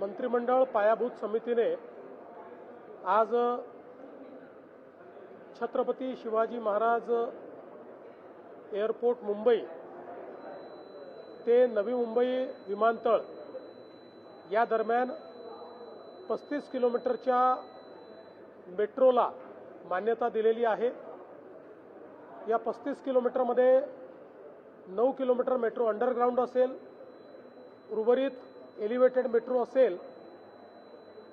मंत्रिमंडळ पायाभूत समितीने आज छत्रपती शिवाजी महाराज एअरपोर्ट मुंबई ते नवी मुंबई विमानतळ या दरम्यान पस्तीस किलोमीटरच्या मेट्रोला मान्यता दिलेली आहे. या पस्तीस किलोमीटरमध्ये नऊ किलोमीटर मेट्रो अंडरग्राऊंड असेल. उर्वरित एलिव्हेटेड मेट्रो असेल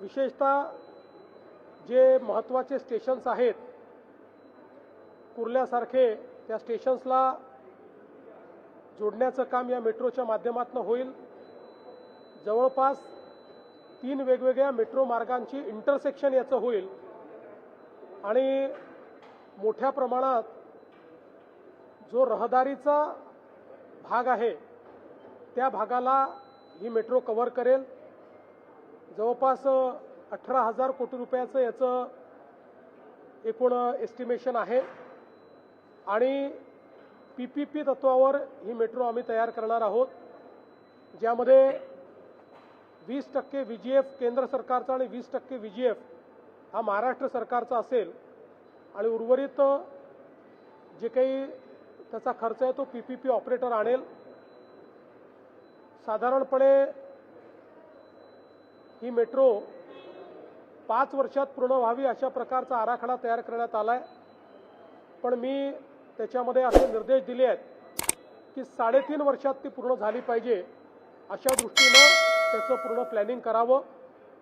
विशेषतः जे महत्त्वाचे स्टेशन्स आहेत कुर्ल्यासारखे त्या स्टेशन्सला जोडण्याचं काम या मेट्रोच्या माध्यमातून होईल. जवळपास तीन वेगवेगळ्या मेट्रो मार्गांची इंटरसेक्शन याचं होईल. आणि मोठ्या प्रमाणात जो रहदारीचा भाग आहे त्या भागाला ही मेट्रो कव्हर करेल. जवळपास अठरा हजार कोटी रुपयाचं याचं एकूण एस्टिमेशन आहे. आणि पी पी पी तत्वावर ही मेट्रो आम्ही तयार करणार आहोत. ज्यामध्ये वीस टक्के व्ही जी एफ केंद्र सरकारचा आणि वीस टक्के व्ही जी एफ हा महाराष्ट्र सरकारचा असेल. आणि उर्वरित जे काही त्याचा खर्च आहे तो पी पी पी ऑपरेटर आणेल. साधारणपणे ही मेट्रो पाच वर्षात पूर्ण व्हावी अशा प्रकारचा आराखडा तयार करण्यात आला आहे पण मी त्याच्यामध्ये असे निर्देश दिले आहेत की साडेतीन वर्षात ती पूर्ण झाली पाहिजे अशा दृष्टीनं त्याचं पूर्ण प्लॅनिंग करावं.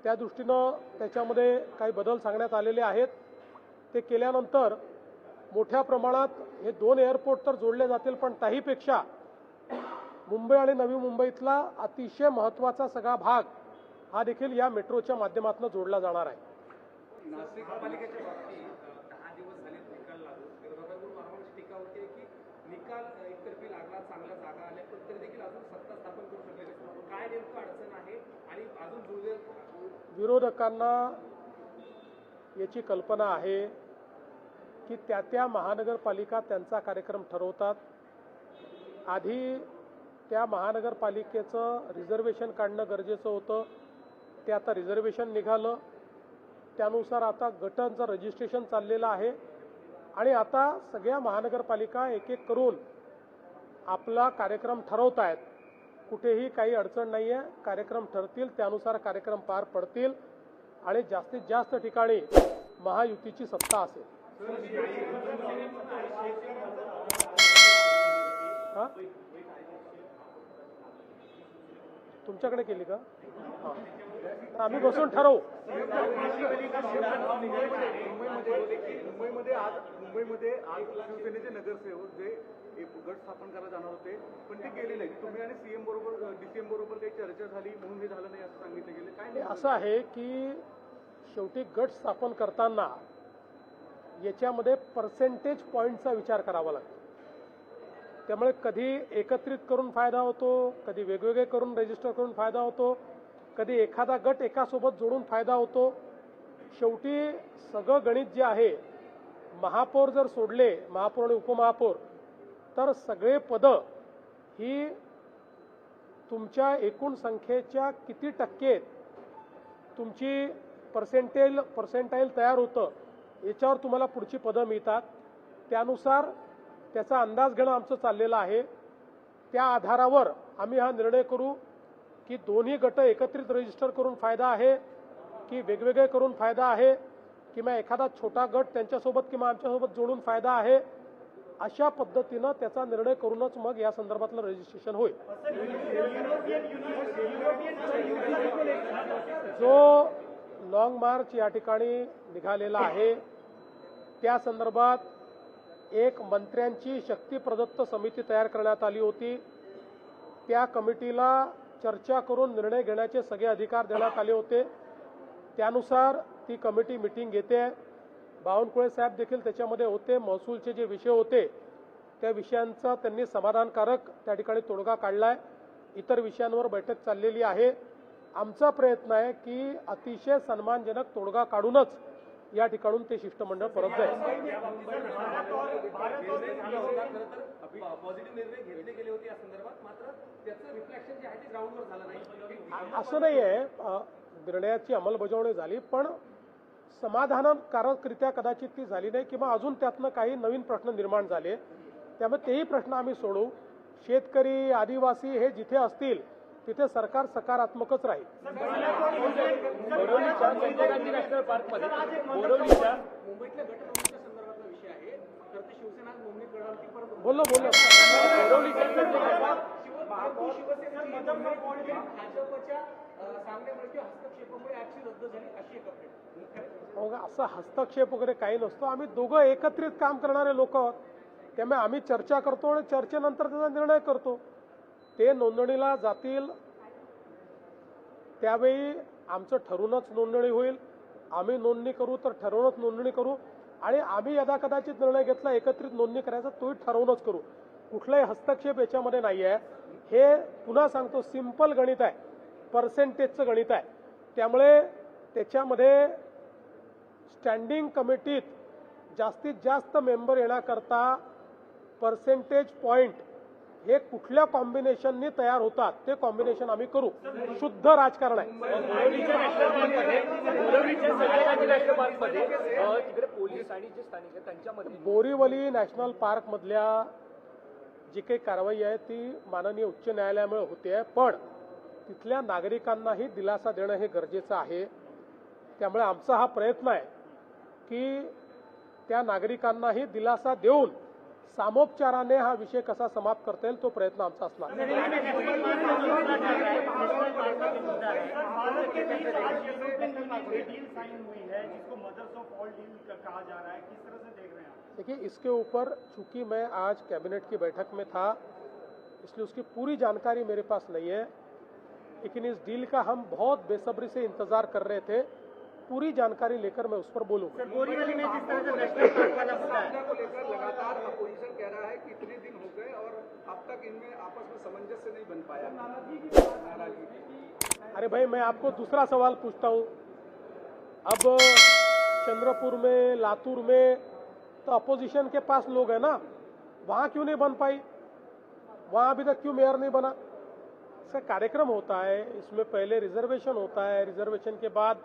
त्या दृष्टीनं त्याच्यामध्ये काही बदल सांगण्यात आलेले आहेत. ते केल्यानंतर मोठ्या प्रमाणात हे दोन एअरपोर्ट तर जोडले जातील पण त्याहीपेक्षा मुंबई आणि नवी मुंबईतला अतिशय महत्त्वाचा सगळा भाग हा देखील या मेट्रोच्या माध्यमातून जोडला जाणार आहे. नाशिक पालिकेच्या बाबतीत अ, दहा दिवस झाले निकाल लागून विरोधाकडून वारंवार अशी टीका होते की निकाल अ, एकतर्फी लागला चांगल्या जागा आल्या पण तरी देखील अजून सत्ता स्थापन करू शकले नाही. काय नेमकं अडचण आहे? आणि अजून जुळवे विरोधकांना याची कल्पना आहे की त्या त्या महानगरपालिका त्यांचा कार्यक्रम ठरवतात. आधी त्या महानगरपालिकेचं रिझर्वेशन काढणं गरजेचं होतं. ते आता रिझर्वेशन निघालं. त्यानुसार आता गटांचं रजिस्ट्रेशन चाललेलं आहे. आणि आता सगळ्या महानगरपालिका एक एक करून आपला कार्यक्रम ठरवत आहेत कुठेही काही अडचण नाही आहे कार्यक्रम ठरतील. त्यानुसार कार्यक्रम पार पडतील. आणि जास्तीत जास्त ठिकाणी महायुतीची सत्ता असेल. हा? तुमच्याकडे केली का? हा. आम्ही बसून ठरवू. मुंबईमध्ये आज मुंबईमध्ये आज शिवसेनेचे नगरसेवक जे एक गट स्थापन करायला जाणार होते पण ते गेले नाहीत. तुम्ही आणि सीएम बरोबर डीसीएम बरोबर काही चर्चा झाली म्हणून हे झालं नाही असं सांगितलं गेलं. काय नाही. असं आहे की शेवटी गट स्थापन करताना याच्यामध्ये पर्सेंटेज पॉईंटचा विचार करावा लागतो. त्यामुळे कधी एकत्रित करून फायदा होतो कधी वेगवेगळे करून रजिस्टर करून फायदा होतो कधी एखादा गट एकासोबत जोडून फायदा होतो. शेवटी सगळं गणित जे आहे महापौर जर सोडले महापौर आणि उपमहापौर तर सगळे पदं ही तुमच्या एकूण संख्येच्या किती टक्के तुमची पर्सेंटेल पर्सेंटाईल तयार होतं याच्यावर तुम्हाला पुढची पदं मिळतात. त्यानुसार त्याचा अंदाज घेणं आमचं चाललेलं आहे. त्या आधारावर आम्ही हा निर्णय करू की दोन्ही गट एकत्रित रजिस्टर करून फायदा आहे की वेगवेगळे करून फायदा आहे किंवा एखादा छोटा गट त्यांच्यासोबत किंवा आमच्यासोबत जोडून फायदा आहे अशा पद्धतीनं त्याचा निर्णय करूनच मग या संदर्भातलं रजिस्ट्रेशन होईल. जो लाँग मार्च या ठिकाणी निघालेला आहे त्या संदर्भात एक मंत्र्यांची शक्ती प्रदत्त समिती तयार करण्यात आली होती. त्या कमिटीला चर्चा करून निर्णय घेण्याचे सगळे अधिकार देण्यात आले होते. त्यानुसार ती कमिटी मिटिंग घेते. बावनकुळे साहेब देखील त्याच्यामध्ये होते. महसूलचे जे विषय होते त्या विषयांचा त्यांनी समाधानकारक त्या ठिकाणी तोडगा काढलाय. इतर विषयांवर बैठक चाललेली आहे. आमचा प्रयत्न आहे की अतिशय सन्मानजनक तोडगा काढूनच या ठिकाणून ते शिष्टमंडळ परत जाईल. असं नाही आहे निर्णयाची अंमलबजावणी झाली पण समाधानकारकरित्या कदाचित ती झाली नाही किंवा अजून त्यातनं काही नवीन प्रश्न निर्माण झाले. त्यामुळे तेही प्रश्न आम्ही सोडू. शेतकरी आदिवासी हे जिथे असतील तिथे सरकार सकारात्मकच राहील. बोललो बोललो मग असा हस्तक्षेप वगैरे काही नसतो. आम्ही दोघं एकत्रित काम करणारे लोक आहोत. त्यामुळे आम्ही चर्चा करतो आणि चर्चेनंतर त्याचा निर्णय करतो. ते नोंदणीला जातील त्यावेळी आमचं ठरूनच नोंदणी होईल. आम्ही नोंदणी करू तर ठरवूनच नोंदणी करू. आणि आम्ही यदा कदाचित निर्णय घेतला एकत्रित नोंदणी करायचा तोही ठरवूनच करू. कुठलाही हस्तक्षेप याच्यामध्ये नाही आहे हे पुन्हा सांगतो सिंपल गणित आहे. पर्सेंटेजचं गणित आहे. त्यामुळे त्याच्यामध्ये स्टँडिंग कमिटीत जास्तीत जास्त मेंबर येण्याकरता पर्सेंटेज पॉईंट हे कुठल्या कॉम्बिनेशननी तयार होतात ते कॉम्बिनेशन आम्ही करू. शुद्ध राजकारण आहे. नॅशनल बोरीवली नॅशनल पार्कमधल्या जी काही कारवाई आहे ती माननीय उच्च न्यायालयामुळे होते आहे पण तिथल्या नागरिकांनाही दिलासा देणं हे गरजेचं आहे. त्यामुळे आमचा हा प्रयत्न आहे की त्या नागरिकांनाही दिलासा देऊन सामोपचाराने हा विषय कसा समाप्त करता येईल तो प्रयत्न आमचा असणार. हैं देखिए इसके ऊपर चूँकि मैं आज कैबिनेट की बैठक में था इसलिए उसकी पूरी जानकारी मेरे पास नहीं है लेकिन इस डील का हम बहुत बेसब्री से इंतज़ार कर रहे थे। पूरी जानकारी लेकर मैं उस पर बोलूँगा। तक इनमें आपस में सामंजस्य नहीं बन पाया। नाराज़गी अरे भाई मैं आपको दूसरा सवाल पूछता हूँ। अब चंद्रपुर में लातूर में तो अपोजिशन के पास लोग हैं ना? वहाँ क्यों नहीं बन पाई? वहाँ अभी तक क्यों मेयर नहीं बना? इसका कार्यक्रम होता है इसमें पहले रिजर्वेशन होता है। रिजर्वेशन के बाद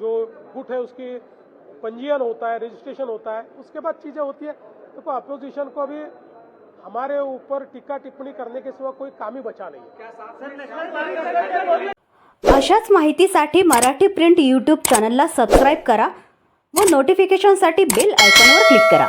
जो गुट है उसकी पंजीयन होता है रजिस्ट्रेशन होता है उसके बाद चीज़ें होती है। देखो तो अपोजिशन को अभी हमारे ऊपर टीका टिप्पणी करने के सिवा कोई काम ही बचा नहीं है। अशाच माहितीसाठी मराठी प्रिंट यूट्यूब चॅनलला सबस्क्राईब करा व नोटिफिकेशनसाठी बेल आयकॉनवर क्लिक करा.